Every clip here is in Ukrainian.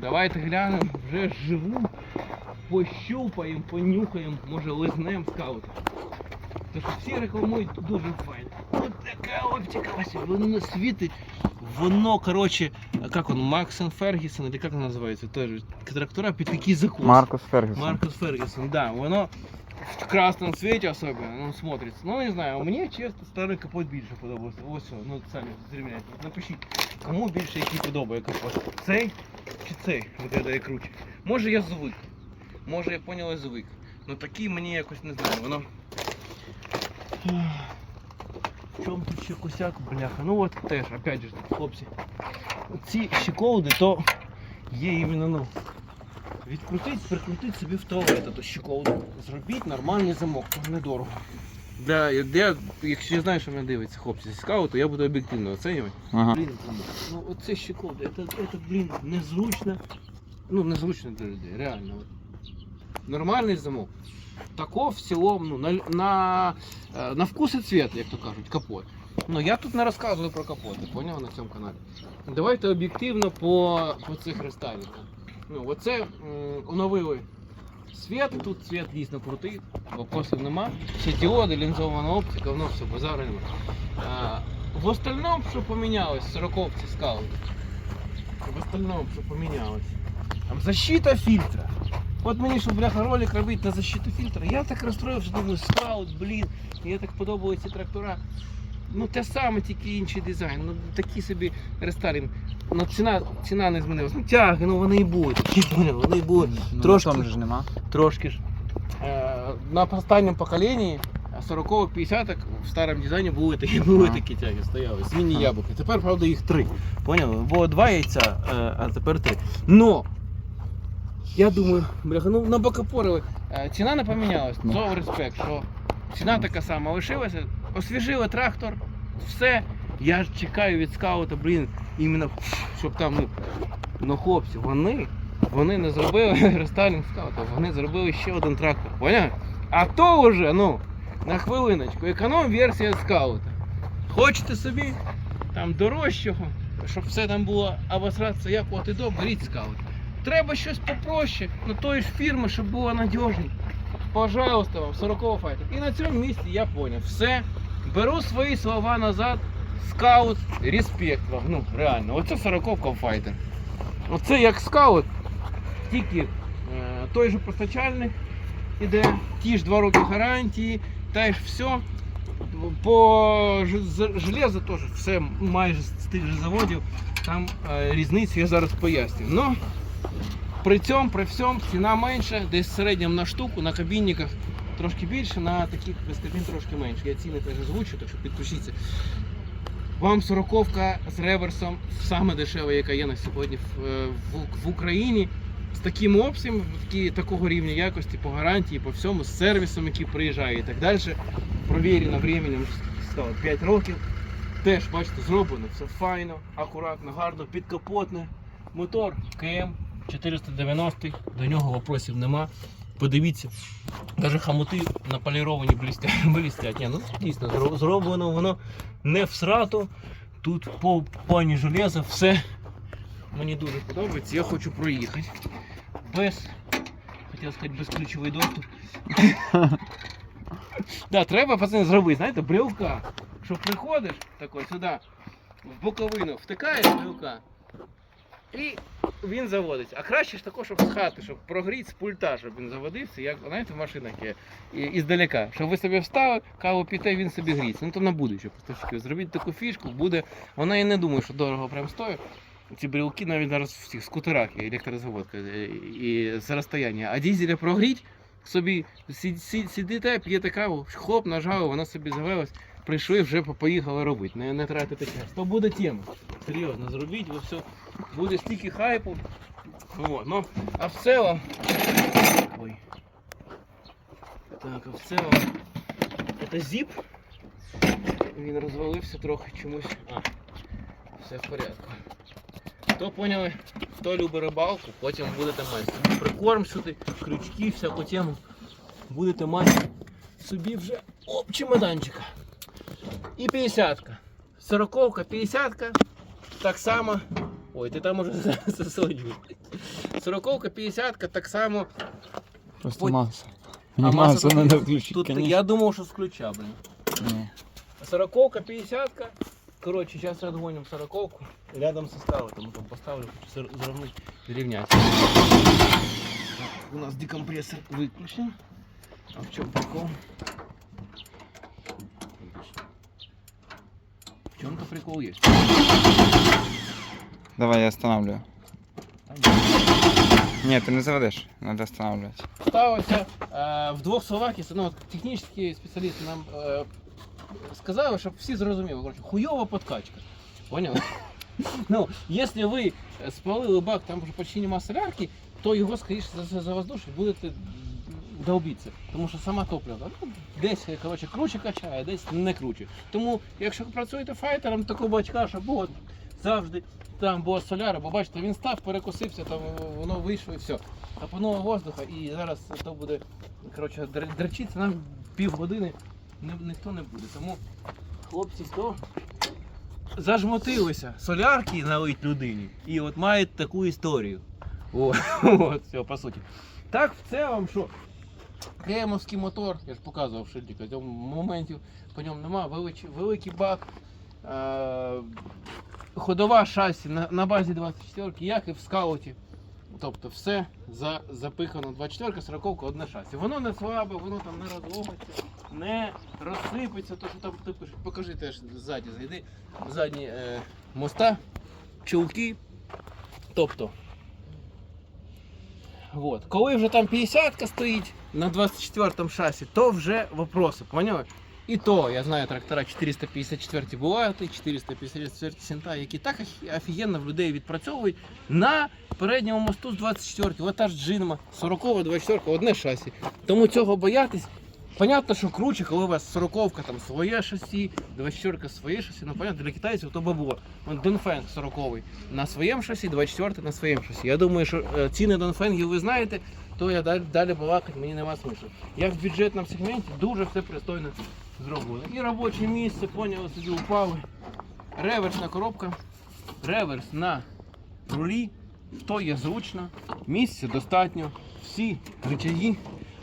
Давайте глянемо вже живу, пощупаємо, понюхаємо, може лизнемо скаут. Тож всі рекламують дуже файно. Ось така оптика, Вася, воно світить. Воно, коротше, як воно, Максен Фергюсон, или як воно називається? Теж трактора під такий закус. Маркус Фергюсон. Маркус Фергюсон, да, воно в красном свете особенно, ну, смотрится. Ну, не знаю, мені, чесно, старий капот більше подобався. Ось, о, ну, самі зрівняйте. Напишіть, кому більше який подобає капот. Цей чи цей виглядає круче. Може я звик. Може я поняла звик. Ну такий мені якось не знаю, воно. В чому тут ще косяк, бляха? Ну от теж, опять же, хлопці. Ці щеколди, то є іменно, ну, Відкрутить, прикрутить собі в туалет эту щеколду. Зробіть нормальний замок, то недорого. Для, я, якщо я знаю, що мене дивиться хлопці зі скауту, я буду об'єктивно оцінювати. Ага. Блін. Ну оце щеколда, це, це, блін, незручно. Ну, незручно для людей, реально. Нормальний замок. Тако в цілому, ну, на, на, е, на вкус і цвет, як то кажуть, капот. Ну я тут не розказую про капоти, поняв на цьому каналі. Давайте об'єктивно по, по цих рестайлінгах. Ну, оце оновили світ, тут світ дійсно крутий, вопросів нема. Ще діоди, лінзована оптика, воно все, базару в остальному, що помінялось, 40 скаут. В остальному, що помінялось. Там защита фільтра. От мені, щоб бляха ролик робити на защиту фільтра, я так розстроївся, думаю, скаут, блін, мені так подобаються трактора. Ну те саме, тільки інший дизайн. Ну такі собі рестайлінг. Ну ціна, ціна не змінилась. Ну тяги, ну вони і будуть. Вони і будуть. Ну, Трошки. на ж нема. Трошки ж. Е, на останньому поколінні 40 50 в старому дизайні були такі, були Ага. такі тяги, стояли. Свині яблуки. Тепер, правда, їх три. Поняли? Було два яйця, е, а тепер три. Но! Я думаю, бляха, ну на бокопорили. Е, Ціна не помінялась. Ну. Зов респект, що ціна така сама лишилася. Освіжили трактор, все. Я ж чекаю від скаута, блін, іменно, щоб там, ну, ну хлопці, вони, вони не зробили рестайлінг скаута, вони зробили ще один трактор, поняв? А то вже, ну, на хвилиночку, економ-версія скаута. Хочете собі там дорожчого, щоб все там було обосратися як от і до, беріть скаут. Треба щось попроще, ну тої ж фірми, щоб було надіжно. Пожалуйста вам, 40 файтер. І на цьому місці я поняв. Все. Беру свої слова назад. Скаут, респект вам. Ну, реально. Оце 40 файтер. Оце як скаут, тільки е, той же постачальник іде, ті ж 2 роки гарантії, та ж все. По железу теж все майже з тих же заводів. Там е, різницю я зараз поясню. Но при цьому, при всьому ціна менша, десь в середньому на штуку, на кабінниках трошки більше, на таких без кабін трошки менше. Я ціни теж озвучу, так що підпишіться. Вам сороковка з реверсом саме дешева, яка є на сьогодні в, е, в, в Україні. З таким такі, такого рівня якості, по гарантії, по всьому, з сервісом, який приїжджає і так далі. Провірено временем, стало 5 років. Теж, бачите, зроблено, все файно, акуратно, гарно, підкапотне. Мотор КМ 490, до нього вопросів нема. Подивіться, навіть хамути наполіровані блістять. блістять. Ні, ну дійсно зро- зроблено воно не в срату. Тут по плані железа все мені дуже подобається. Я хочу проїхати. Без, хотів сказати, безключовий доступ. Да, треба пацани зробити, знаєте, брелка. Що приходиш такой сюди, в боковину втикаєш брелка. І він заводиться. А краще ж тако, щоб з хати, щоб прогріти з пульта, щоб він заводився, як знаєте, в машинах є. Іздалека. Щоб ви собі встали, каву піте, він собі гріється. Ну то на будущее поставщиків. Зробіть таку фішку, буде. Вона і не думає, що дорого прям стоїть. Ці брілки навіть зараз в цих скутерах є електрозаводка е, і з розстояння. А дізеля прогріть, собі сидите, п'єте каву, хлоп, нажали, вона собі завелась, прийшли, вже поїхали робити. Не, не тратите час. То буде тема. Серйозно, зробіть, ви все. Буде стільки хайпу. От, ну, а в цілому. Ой. Так, а в цілому. Це зіп. Він розвалився трохи чомусь. А, все в порядку. Хто поняли, хто любить рибалку, потім будете мати прикорм сюди, крючки, всяку тему. Будете мати собі вже оп, чемоданчика. І 50-ка. 40-ка, 50-ка. Так само. Ой, ти там уже засолюєш. 40-ка, 50-ка, так само. Просто Ой. маса. А Мені маса масу тут- треба включити, Тут конечно. я думав, що з ключа, блін. Ні. 40-ка, 50-ка. Коротше, зараз розгоним 40-ку. Рядом со ставлю, тому там поставлю, хочу зар- зравнити, рівняти. У нас декомпресор виключен. А в чому прикол? В чем-то прикол есть. Давай я останавливаю. Ні, ти не заведеш, треба останавливати. Ставився е, в двох словах, якщо, ну, технічні спеціалісти нам е, сказали, щоб всі зрозуміли. Коротше, хуйова подкачка. Поняли? Ну, якщо ви спалили бак, там вже почти нема солярки, то його, скоріше за все, завоздушить, будете долбитися. Тому що сама топлива ну, десь коротше, круче качає, десь не круче. Тому, якщо працюєте файтером, такого бачка, щоб було завжди там була соляра, бо бачите, він став, перекосився, там воно вийшло і все. Капануло воздуха і зараз то буде коротше, др- дрочитися нам півгодини ні, ніхто не буде. Тому хлопці хто зажмотилися солярки налить людині і от мають таку історію. О, от, все, по суті. Так, в цілому, що Кремовський мотор, я ж показував шильдика, моментів по ньому нема, великий, великий бак. Е- ходова шасі на, на базі 24 як і в скауті. Тобто все за, запихано 24 40 одне шасі. Воно не слабе, воно там не розлогиться, не розсипеться, то що там ти пишеш. Покажи теж ззаді, зайди. Задні е, моста, чулки. Тобто. Вот. Коли вже там 50 стоїть на 24 шасі, то вже вопроси, поняли? І то, я знаю, трактора 454 бувають, і 454 сінта, які так офігенно в людей відпрацьовують на передньому мосту з 24 От та ж джинма, 40 24 одне шасі. Тому цього боятись. Понятно, що круче, коли у вас 40 там своє шасі, 24 своє шасі, ну понятно, для китайців то бабло. Вон Донфенг 40 на своєму шасі, 24 на своєму шасі. Я думаю, що е, ціни Донфенгів ви знаєте, то я далі, далі балакати мені нема смислу. Як в бюджетному сегменті дуже все пристойно зроблено. І робоче місце, поняли, собі упали. Реверсна коробка, реверс на рулі, то є зручно, місця достатньо, всі рычаги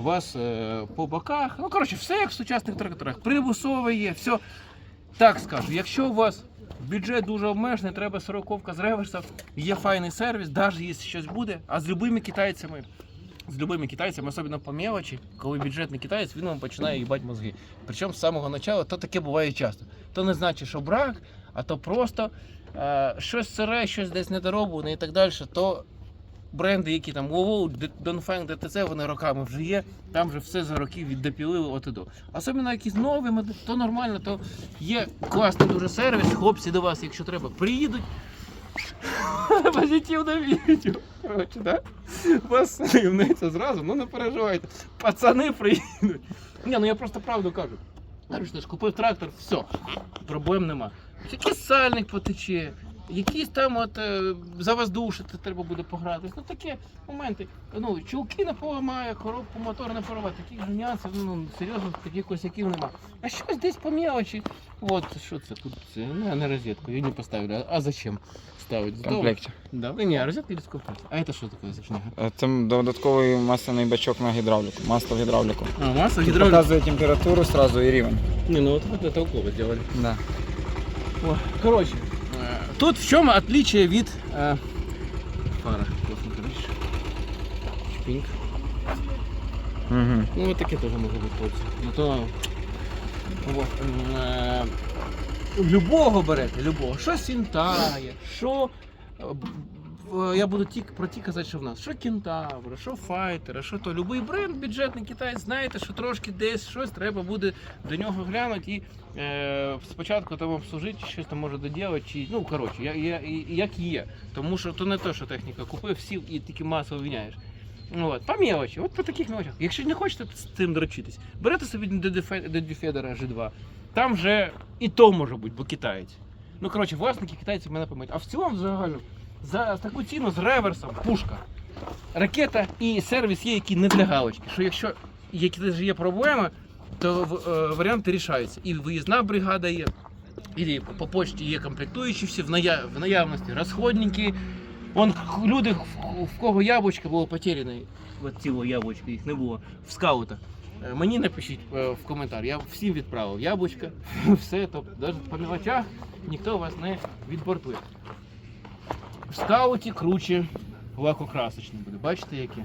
у вас е, по боках. Ну, коротше, все як в сучасних тракторах. Прибусове є, все. Так скажу, якщо у вас бюджет дуже обмежений, треба сороковка з реверсом, є файний сервіс, навіть якщо щось буде, а з любими китайцями. З любими китайцями, особливо по мелочі, коли бюджетний китаєць, він вам починає їбати мозги. Причому з самого початку то таке буває часто. То не значить, що брак, а то просто е, щось сире, щось десь недороблене і так далі, то бренди, які там Вово, Донфенг, ДТЦ, вони роками вже є, там вже все за роки віддопілили от і до. Особливо якісь нові, то нормально, то є класний дуже сервіс, хлопці до вас, якщо треба, приїдуть. Позитивне відео. Коротше, да? Вас таємниця зразу, ну не переживайте. Пацани приїдуть. Ні, ну я просто правду кажу. Кажу, ти ж купив трактор, все, проблем нема. Тільки сальник потече, якісь там от е, завоздушити треба буде погратись. Ну такі моменти. Ну, чулки не поламає, коробку мотор не порває. Таких же нюансів, ну серйозно, таких косяків нема. А щось десь по мелочі. От що це тут? Це не, не розетку, її не поставили. А, а зачем ставить? В комплекті. Да, ні, розетка или сколько? А это что такое за шняга? Е, Це додатковий масляний бачок на гідравліку, масло в гідравліку. А, масло Показує температуру сразу і рівень. Не, ну вот это толково сделали. Да. О, короче, э, тут в чому отличие від э, фара. класно короче. Шпінг. Угу. Ну вот таке теж може бути хлопці. Ну то вот, е, любого берете, любого. Що сінтає, що. Е, Я буду тільки про ті казати, що в нас. Що кентавра, що файтера, що то. Любий бренд, бюджетний китаєць, знаєте, що трошки десь щось треба буде до нього глянути і е, спочатку там обслужити, щось там може доділати, чи ну коротше, я, я, як є. Тому що то не те, що техніка купив, сів і тільки масово виняєш. Ну, От, по мелочі, от по таких мелочах. Якщо не хочете з цим дрочитись, берете собі Дедіфедера G2. Там вже і то може бути, бо китаєць. Ну, коротше, власники китайці мене пам'ятають. А в цілому взагалі за таку ціну з реверсом, пушка. Ракета і сервіс є, які не для галочки. Що якщо якісь є проблеми, то е, варіанти рішаються. І виїзна бригада є, і по почті є комплектуючі всі в, ная... в наявності розходники, Он х- люди, в, кого яблучко було потеряне, от цілого яблучка, їх не було, в скаута. Е, Мені напишіть е, в коментар, я всім відправив яблучка, все, тобто навіть по мелочах ніхто вас не відбортує. В скауті круче лакокрасочний буде. Бачите яке?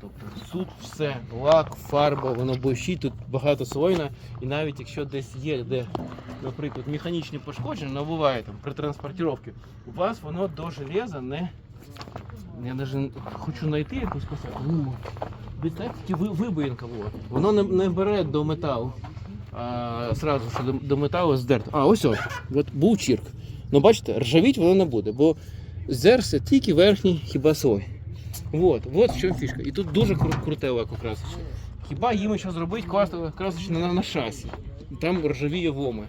Тобто тут все, лак, фарба, воно блищить, тут багато слойна. І навіть якщо десь є, де, наприклад, механічні пошкодження, ну буває там при транспортировці, у вас воно до железа не. Я навіть хочу знайти якусь Представте, ви, вибоїнка була. Воно не, не бере до металу. А, сразу що до, до металу здерто. А, ось ось. От був чірк. Ну бачите, ржавіть воно не буде, бо здерся тільки верхній хіба слой. Вот, вот в чому фішка. І тут дуже кру- круте лакокрасочне. Хіба їм що зробити класно красочне на, на шасі. Там ржавіє воми.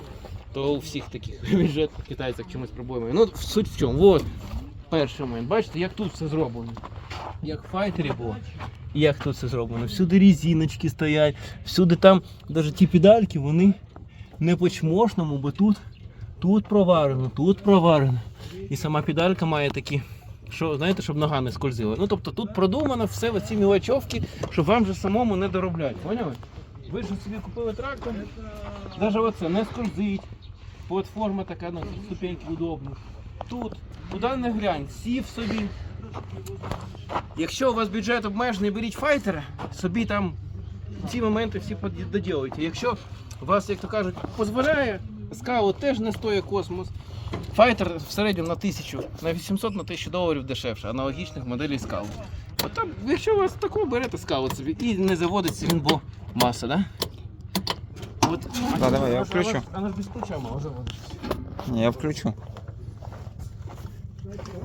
То у всіх таких бюджетних китайцях чимось проблеми. Ну, суть в чому. Вот. Перший момент. Бачите, як тут все зроблено. Як в файтері було. Як тут все зроблено. Всюди різіночки стоять, всюди там, навіть ті педальки, вони не по-чмошному, бо тут, тут проварено, тут проварено. І сама педалька має такі що знаєте, щоб нога не скользила. Ну тобто тут продумано все оці мілочовки, щоб вам же самому не доробляти. Поняли? Ви ж собі купили трактор, навіть оце не скользить. Платформа така на ступеньки удобно. Тут, куди не глянь, сів собі. Якщо у вас бюджет обмежений, беріть файтера, собі там ці моменти всі доділуйте. Якщо вас, як то кажуть, дозволяє, скаут теж не стоїть космос. Файтер в середньому на 1000, на 800 на 1000 доларів дешевше, аналогічних моделей скаут. Там, якщо у вас такого берете скаут собі і не заводиться він, бо маса, да? От, Да, давай, я включу. Вона, ж- без ключа мала заводитися. Ні, я включу.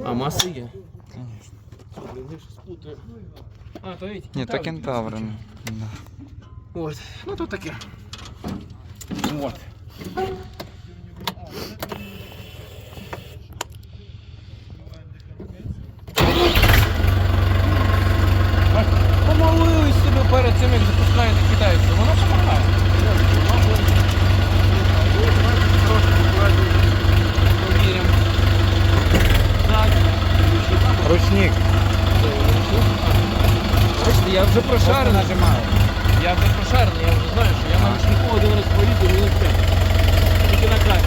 А маса є. Путаю. А, то видите, Ні, то кентавр. кентаври. Да. От, ну то таке. Вот. Так, Помолились собі перед цим, як запускаєте китайців. Воно допомагає. Повіримо. Так. Ручник. Бачите, я вже прошарений. Я вже прошарений, я вже знаю, що я на нікого один раз поїду мінус 5. Тільки на красі.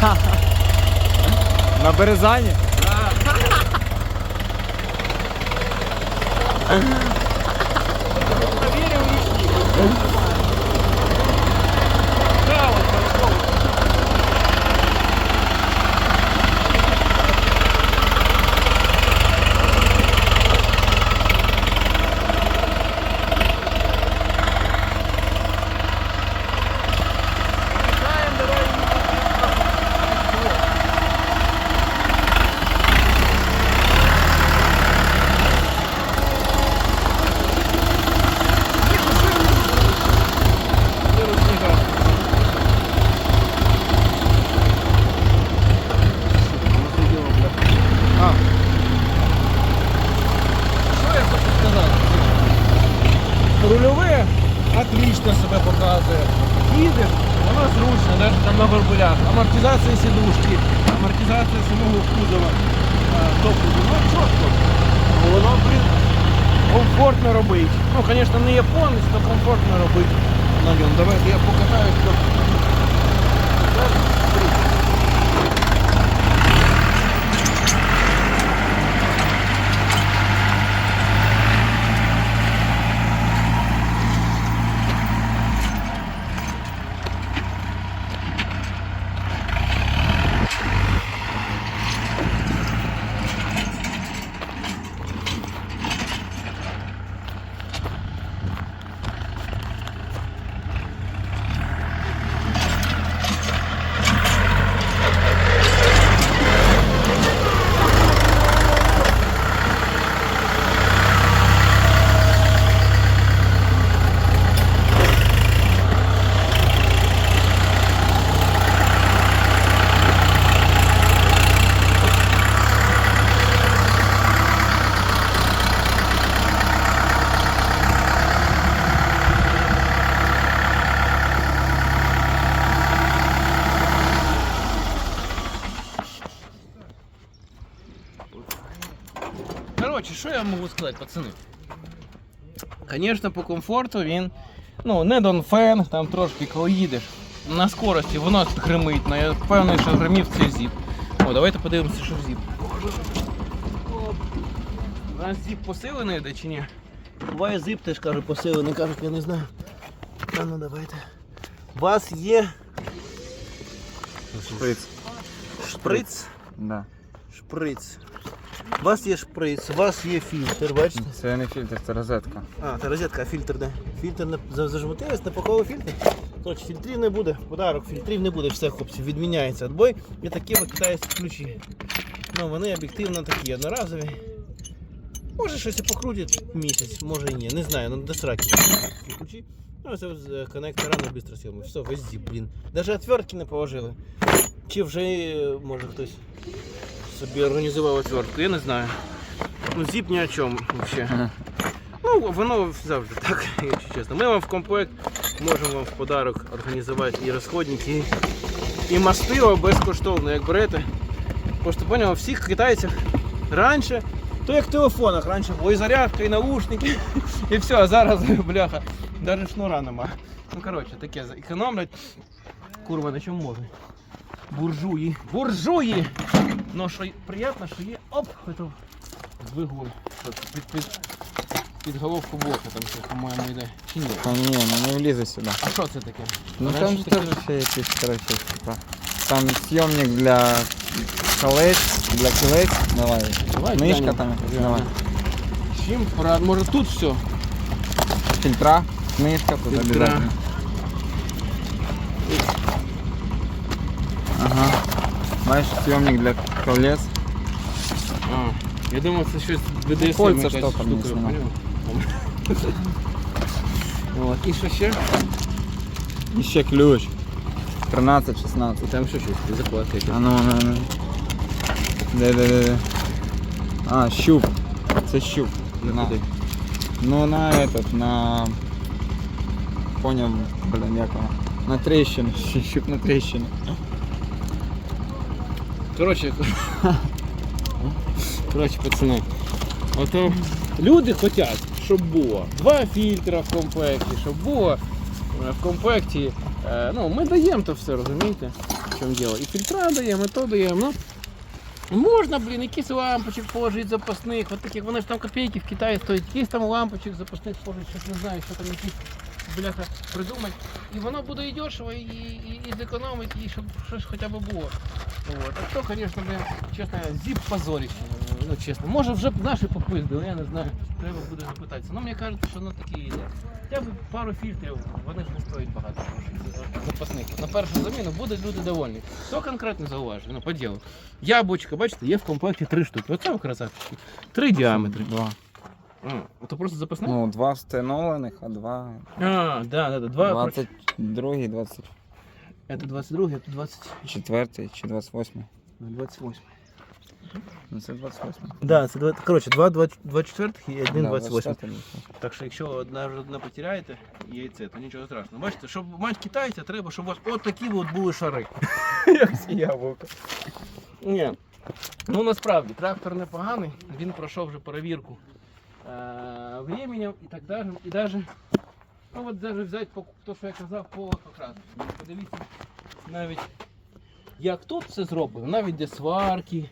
На березані? Проверил амортизація самого кузова. А, Тобто, воно чітко. Воно, блін, комфортно робить. Ну, звісно, не японець, але комфортно робить на ньому. Давайте я покатаюсь. Трохи. я можу сказати, пацани? Звісно, по комфорту він. Ну, не Донфен, там трошки, коли їдеш на скорості, воно гримить, але я впевнений, що гримів цей зіп. О, давайте подивимося, що в зіп. У нас зіп посилений йде чи ні? Буває зіп теж каже посилений, кажуть, я не знаю. А ну давайте. У вас є Шприц. шприц. Да. Шприц. У вас є шприц, у вас є фільтр, бачите? Це не фільтр, це розетка. А, це розетка, а фільтр де? Фільтр не за- зажмотилась, не паковий фільтр. Коротше, фільтрів не буде, подарок, фільтрів не буде, все, хлопці, відміняється відбой. І такі китайські ключі. Ну, вони об'єктивно такі одноразові. Може щось і покрутять місяць, може і ні. Не знаю, ну до сраки. Ключі. Ну, це е, коннектора на бистросйому. Все, весь зіп, блін. Даже отвертки не положили. Чи вже, е, може, хтось собі організував отвертку, я не знаю. Ну, зіп ні о чому взагалі. Ага. Ну, воно завжди так, якщо чесно. Ми вам в комплект можемо вам в подарок організувати і розходники, і, і мастило безкоштовно, як берете. Просто поняв, у всіх китайцях раніше, то як в телефонах, раніше було і зарядка, і наушники, і все, а зараз, бляха, навіть шнура нема. Ну коротше, таке економлять. Курва, на чому можна? Буржуї. Буржуї! Ну що приємно, що є. Оп! Это двигун. Під, під, під головку блока там щось, по-моєму, йде. Чи ні? Та ні, ну не влізе сюди. А що це таке? Ну там же теж ще якийсь, коротше, типа. Там зйомник для колець, для кілець. Давай. Давай, глянемо. там якась, давай. Чим пора? Може тут все? Фільтра, книжка тут Фільтра. обов'язково. Ага. Бачиш, зйомник для колець. А, я думав, це щось BDSM Кольця якась штопор штука, не знімати. поняв? От. І що ще? І ще ключ. 13-16. І там що щось, закладки якісь. А ну, ну, ну. Де, де, де, де. А, щуп. Це щуп. Ну, На. куди? Ну на этот, на. Понял, блин, як воно. На трещину. Щуп на трещину. Коротше, коротше, пацани. Ото люди хочуть, щоб було два фільтра в комплекті, щоб було е, в комплекті. е, Ну, ми даємо то все, розумієте? В чому діло? І фільтра даємо, і то даємо. Ну, можна, блін, якісь лампочок положити запасних, от таких, вони ж там копійки в Китаї стоять, якісь там лампочок запасних положити, щось не знаю, що там якісь бляха придумати. І воно буде і дешево, і, і, і зекономить, і щоб щось хоча б було. Вот. А то, блин, чесно, зіп позорище. Ну, чесно. Може вже б наші попиздили, я не знаю. Треба буде запитатися. Ну, мені кажуть, що воно таке йде. Хоча б пару фільтрів, вони ж не стоять багато грошей. Запасних. На першу заміну будуть люди довольні. Хто конкретно зауважує? Ну, по ділу. Яблучко, бачите, є в комплекті три штуки. Оце красавчики. Три діаметри. Два. А, то просто запасне? Ну, два встановлених, а два. А, да, да, да. Два. 22, 24 Это 22, это 20... чи 28. 28. Ну це 28. Да, це два, коротше, два 24 і один Да, 28. 24. Так що якщо одна ж одне потеряєте яйце, то нічого страшного. Бачите, щоб мати китайця, треба, щоб у вас от такі от були шари. Як ці яблука. Ні. Ну насправді трактор непоганий, він пройшов вже перевірку е- временем і так далі. І даже, ну от даже взяти по то, що я казав, по покрасу. Подивіться навіть як тут все зроблено, навіть де сварки,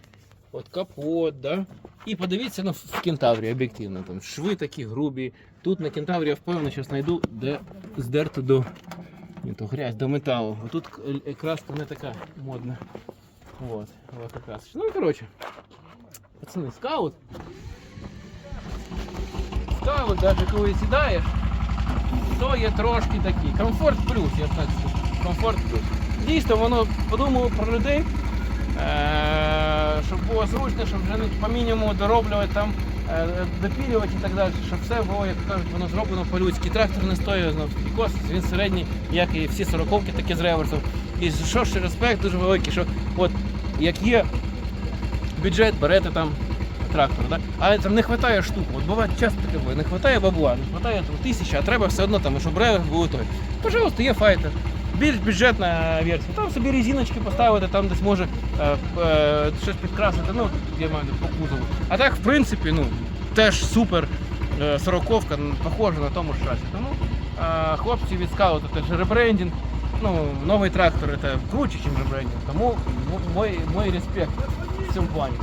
от капот, да? І подивіться ну, в кентаврі об'єктивно. Там шви такі грубі. Тут на кентаврі я впевнений, що знайду, де здерто до ні, то грязь, до металу. А тут е- краска не така модна. Вот, вот якраз. Ну коротше. Пацани, скаут. Скаут, навіть коли сідаєш, то є трошки такий. Комфорт плюс, я так скажу. Комфорт плюс. Дійсно, воно подумало про людей, е, щоб було зручно, щоб вже по мінімуму дороблювати там, е, допілювати і так далі, щоб все було, як кажуть, воно зроблено по-людськи. Трактор не стоїть знов таки косить, він середній, як і всі сороковки, такі з реверсом. І що ще респект дуже великий, що от як є бюджет, берете там трактор, да? але там не вистачає штук. От буває часто таке буває, не вистачає бабла, не вистачає тисячі, а треба все одно там, щоб реверс був той. Пожалуйста, є файтер. Більш бюджетна версія. Там собі резиночки поставити, там десь може е, е, щось підкрасити, ну, я маю по кузову. А так, в принципі, ну, теж супер е, сороковка, похожа на тому ж шасі. Тому е, хлопці від скауту теж ребрендінг. Ну, новий трактор це круче, ніж ребрендінг. Тому мой, мой респект в цьому плані.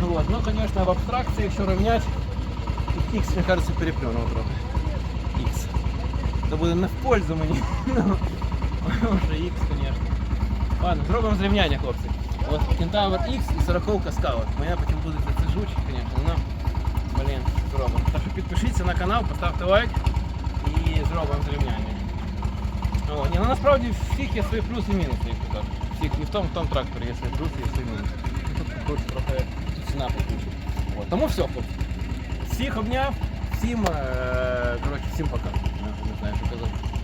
Ну, вот. ну, конечно, в абстракции, якщо равнять, X, мне кажется, переплюнул трохи. X. Це буде не в пользу мені. Тому що X, конечно. Ладно, зробимо зрівняння, хлопці. От Кентавр X і 40 Scout. Моя потім буде це жучить, конечно, но, блін, зробимо. Так що підпишіться на канал, поставте лайк і зробимо зрівняння. О, ні, ну насправді всіх є свої плюси і мінуси, як то кажуть. Всіх і в тому, в тому тракторі є свої плюси і свої мінуси. Ну, Тут коротше, трохи тут ціна покруче. От, тому все, хлопці. Всіх обняв, всім, е, коротше, всім пока. Не знаю, що казати.